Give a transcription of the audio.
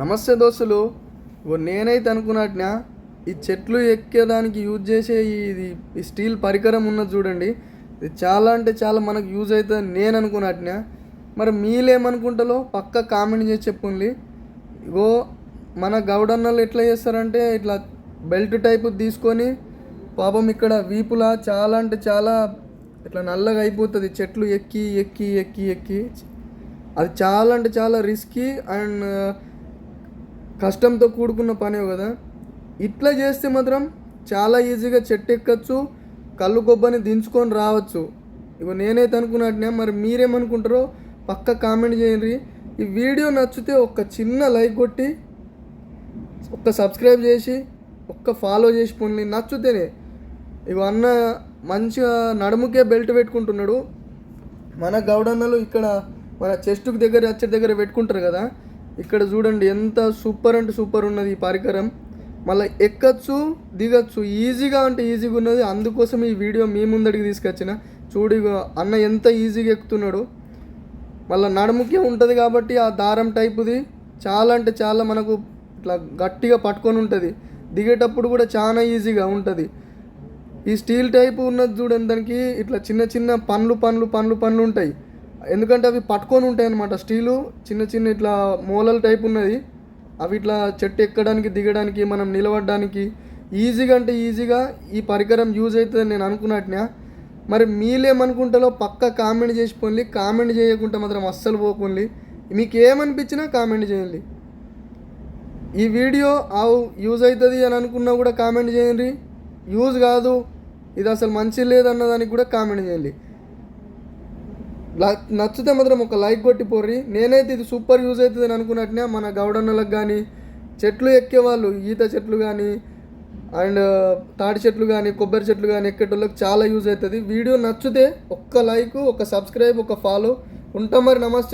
నమస్తే దోస్తులు. ఓ నేనైతే అనుకున్నట్నా ఈ చెట్లు ఎక్కేదానికి యూజ్ చేసే ఇది ఈ స్టీల్ పరికరం ఉన్నది చూడండి. ఇది చాలా అంటే చాలా మనకు యూజ్ అవుతుంది నేను అనుకున్నట్నా. మరి మీరేమనుకుంటారో పక్క కామెంట్ చేసి చెప్పుండి ఇగో మన గౌడన్నలు ఎట్లా చేస్తారంటే ఇట్లా బెల్ట్ టైపు తీసుకొని పాపం ఇక్కడ వీపులా చాలా అంటే చాలా ఇట్లా నల్లగా అయిపోతుంది. చెట్లు ఎక్కి ఎక్కి ఎక్కి ఎక్కి. అది చాలా అంటే చాలా రిస్కీ అండ్ కష్టంతో కూడుకున్న పనే కదా? ఇట్లా చేస్తే మాత్రం చాలా ఈజీగా చెట్టు ఎక్కచ్చు కళ్ళు కొబ్బని దించుకొని రావచ్చు. ఇగో నేనైతే అనుకున్నట్టునే మరి మీరేమనుకుంటారో పక్క కామెంట్ చేయండి. ఈ వీడియో నచ్చితే ఒక చిన్న లైక్ కొట్టి ఒక్క సబ్స్క్రైబ్ చేసి ఒక్క ఫాలో చేసి పోనీ నచ్చుతేనే ఇగో అన్న మంచిగా నడుముకే బెల్ట్ పెట్టుకుంటున్నాడు. మన గౌడన్నలు ఇక్కడ మన చెస్టుకు దగ్గర వచ్చే దగ్గర పెట్టుకుంటారు కదా? ఇక్కడ చూడండి ఎంత సూపర్ అంటే సూపర్ ఉన్నది ఈ పరికరం. మళ్ళీ ఎక్కచ్చు దిగచ్చు ఈజీగా అంటే ఈజీగా ఉన్నది. అందుకోసం ఈ వీడియో మీ ముందడికి తీసుకొచ్చిన. చూడు అన్న ఎంత ఈజీగా ఎక్కుతున్నాడు. మళ్ళీ నడుముకే ఉంటుంది కాబట్టి ఆ దారం టైపుది చాలా అంటే చాలా మనకు ఇట్లా గట్టిగా పట్టుకొని ఉంటుంది. దిగేటప్పుడు కూడా చాలా ఈజీగా ఉంటుంది. ఈ స్టీల్ టైపు ఉన్నది చూడండి దానికి ఇట్లా చిన్న చిన్న పండ్లు పండ్లు పండ్లు పండ్లు ఉంటాయి. ఎందుకంటే అవి పట్టుకొని ఉంటాయి అనమాట స్టీలు చిన్న చిన్న ఇట్లా మూలల టైప్ ఉన్నది. అవి ఇట్లా చెట్టు ఎక్కడానికి దిగడానికి మనం నిలబడడానికి ఈజీగా అంటే ఈజీగా ఈ పరికరం యూజ్ అవుతుందని నేను అనుకున్నట్టునే మరి మీలేమనుకుంటలో పక్క కామెంట్ చేసిపోండి. కామెంట్ చేయకుండా మాత్రం అస్సలు పోకండి. మీకు ఏమనిపించినా కామెంట్ చేయండి. ఈ వీడియో ఆవు యూజ్ అవుతుంది అని అనుకున్నా కూడా కామెంట్ చేయండి. యూజ్ కాదు. ఇది అసలు మంచి లేదన్నదానికి కూడా కామెంట్ చేయండి. నచ్చితే మాత్రం ఒక లైక్ కొట్టి పోర్రి. నేనైతే ఇది సూపర్ యూజ్ అవుతుంది అని అనుకున్నట్టునే మన గౌడన్నలకు కానీ చెట్లు ఎక్కేవాళ్ళు ఈత చెట్లు కానీ అండ్ తాటి చెట్లు కానీ కొబ్బరి చెట్లు కానీ ఎక్కేటోళ్ళకి చాలా యూజ్ అవుతుంది. వీడియో నచ్చితే ఒక్క లైక్ ఒక సబ్స్క్రైబ్ ఒక ఫాలో. ఉంటాం మరి నమస్తే.